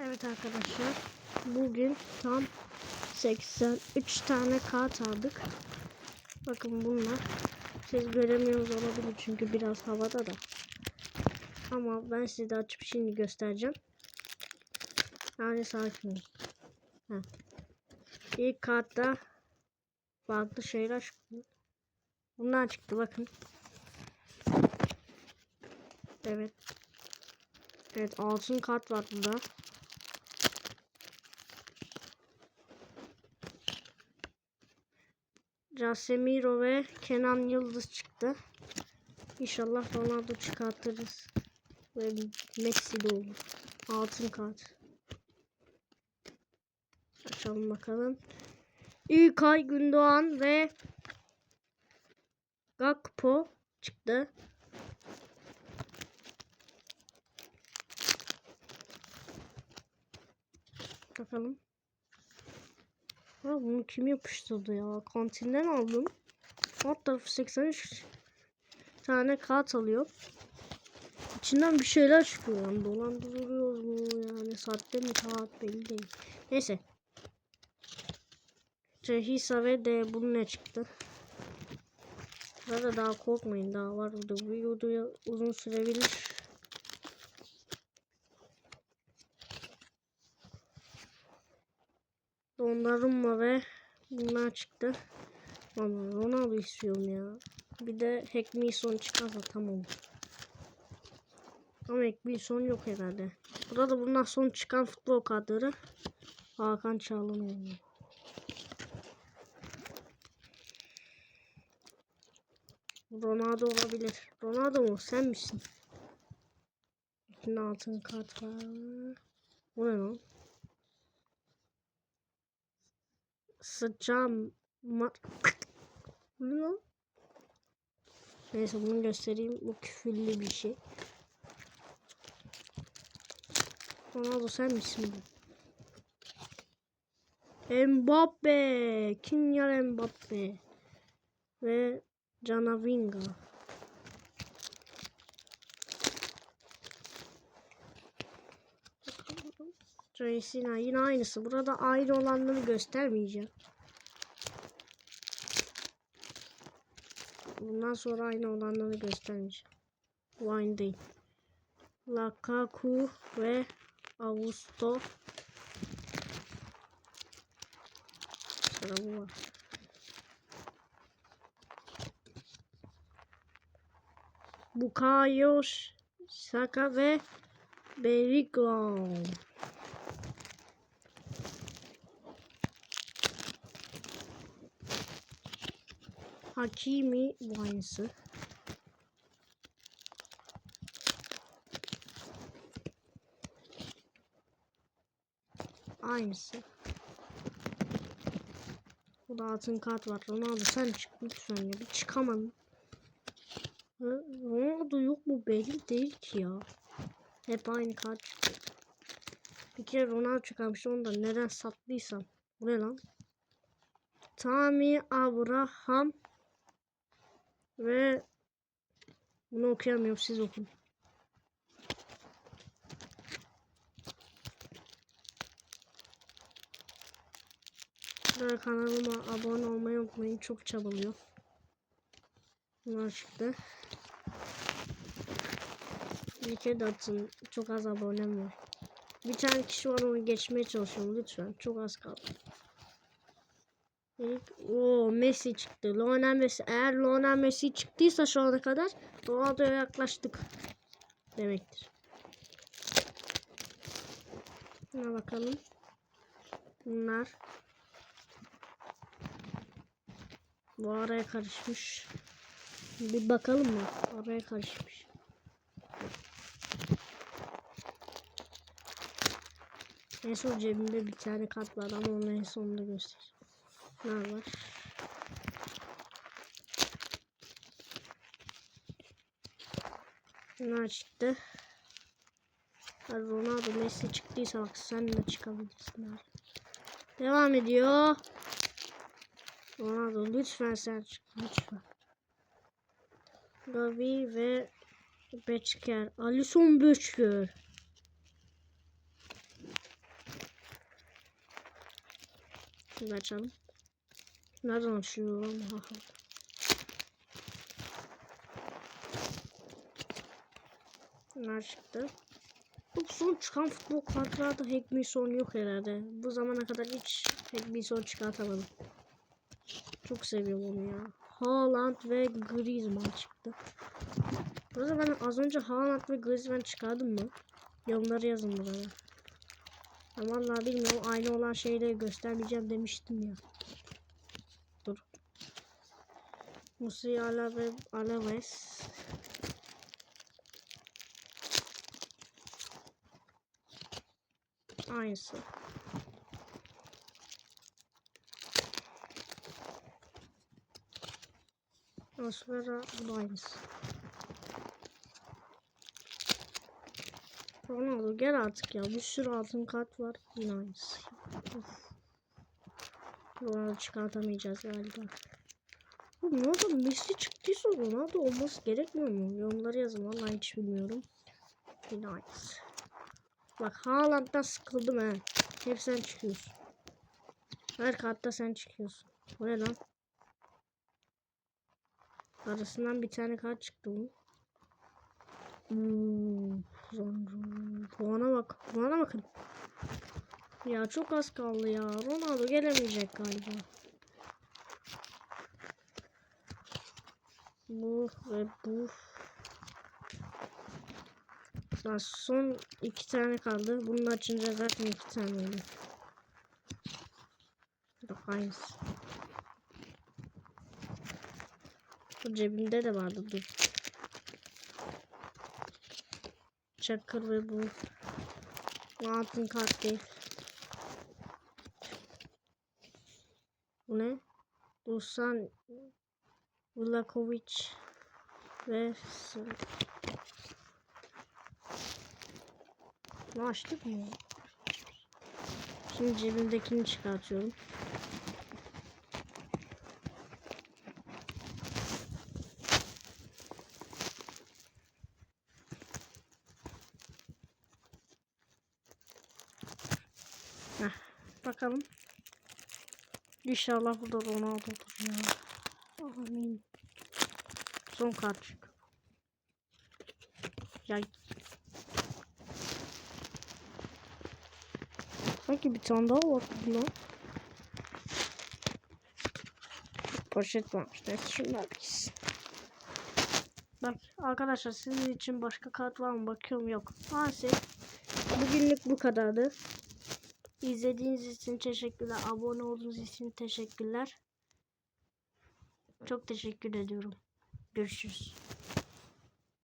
Evet arkadaşlar. Bugün tam 83 tane kağıt aldık. Bakın bunlar. Siz göremiyoruz olabilir çünkü biraz havada da. Ama ben size de açıp şimdi göstereceğim. Yani sakin olun. İlk kartta farklı şeyler çıktı. Bunlar çıktı bakın. Evet. Evet altın kart var burada. Casemiro ve Kenan Yıldız çıktı. İnşallah Ronaldo çıkartırız. Ve Messi de olur. Altın kart. Açalım bakalım. İlkay Gündoğan ve Gakpo çıktı. Bakalım. Ha, bunu kim yapıştırdı ya? Kantinden aldım. Alt tarafı 83 tane kağıt alıyor. İçinden bir şeyler çıkıyor. Yani dolandırılıyor mu? Yani sahte mi kağıt belli değil. Neyse. Cehisa ve de bunun ne çıktı? Burada daha korkmayın daha var. Bu videoya uzun sürebilir. Dondurma ve bunlar çıktı. Ama Ronaldo istiyorum ya. Bir de Hackmison çıkarsa tamam. Ama Hackmison yok herhalde. Burada bundan son çıkan futbol kartları Hakan Çağlayan Ronaldo olabilir. Ronaldo mu? Sen misin? İçinde altın kart var. Bu ne lan? Sıcağım. Ne lan? Neyse bunu göstereyim. Bu küfürlü bir şey. Ronaldo sen misin bu? Mbappe. Kylian Mbappe. Ve Canavinga. Tracy'na yine aynısı. Burada aynı olanları göstermeyeceğim. Bundan sonra aynı olanları göstermeyeceğim. Wine değil. Lukaku ve Augusto. Sıra bu var. Bukayo Saka ve Berigão. Hakimi bu aynısı. Aynısı. Bu da altın kart var. Ronaldo sen çık lütfen ya. Bir çıkamadın. Hı, Ronaldo yok mu belli değil ki ya. Hep aynı kart çıkıyor. Bir kere Ronaldo çıkarmıştı onu da neden sattıysam. Bu ne lan? Tami Abraham ve bunu okuyamıyorum siz okuyun. Ve kanalıma abone olmayı unutmayın. Çok çabalıyor. Bunlar çıktı. Bir kere de atın. Çok az abonem var. Bir tane kişi var onu geçmeye çalışıyorum lütfen. Çok az kaldı. O Messi çıktı. Lionel Messi. Eğer Lionel Messi çıktıysa şu ana kadar Ronaldo'ya yaklaştık demektir. Buna bakalım. Bunlar bu araya karışmış. Bir bakalım mı? Araya karışmış. En son cebimde bir tane kart var ama onu en sonunda göstereceğim. Ne var? Ne çıktı? Ronaldo Messi çıktıysa bak sen de çıkabilirsin abi. Devam ediyor. Ronaldo lütfen sen çık. Lütfen. Gavi ve Beçker. Alison Beçker. Şunu açalım. Nereden açılıyor lan? Bunlar çıktı. Bu son çıkan futbol kartlarda hack me son yok herhalde. Bu zamana kadar hiç hack me son çıkartamadım. Çok seviyorum onu ya. Haaland ve Griezmann çıktı. Burada ben az önce Haaland ve Griezmann çıkardım mı? Yorumları yazın buraya. Ben vallahi bilmiyorum aynı olan şeyleri göstermeyeceğim demiştim ya. Dur. Ve Alaves. Aynısı. Osvera bu aynısı. Ronaldo gel artık ya. Bir sürü altın kart var. Yine aynısı. Ronaldo çıkartamayacağız galiba. Bu ne oldu? Messi çıktıysa Ronaldo olması gerekmiyor mu? Yorumları yazın. Vallahi hiç bilmiyorum. Aynısı. Bak Haaland'dan sıkıldım he. Hep sen çıkıyorsun. Her kartta sen çıkıyorsun. Bu ne lan? Arasından bir tane kart çıktı bu. Hmm, puana bak. Puana bakın. Ya çok az kaldı ya. Ronaldo gelemeyecek galiba. Bu ve bu. Lan son iki tane kaldı. Bunu açınca zaten iki tane oldu. Bak aynısı. Bu cebimde de vardı dur. Çakır ve bu. Altın kart değil. Bu ne? Dusan Vlakovic ve Ne açtık mı? Şimdi cebimdekini çıkartıyorum. Heh, bakalım. İnşallah burada Ronaldo'dur ya. Amin. Son kart çık. Ya. Sanki bir tane daha var lan. Poşet varmış. Neyse şunlar gitsin. Bak arkadaşlar sizin için başka kart var mı bakıyorum yok. Maalesef bugünlük bu kadardı. İzlediğiniz için teşekkürler. Abone olduğunuz için teşekkürler. Çok teşekkür ediyorum. Görüşürüz.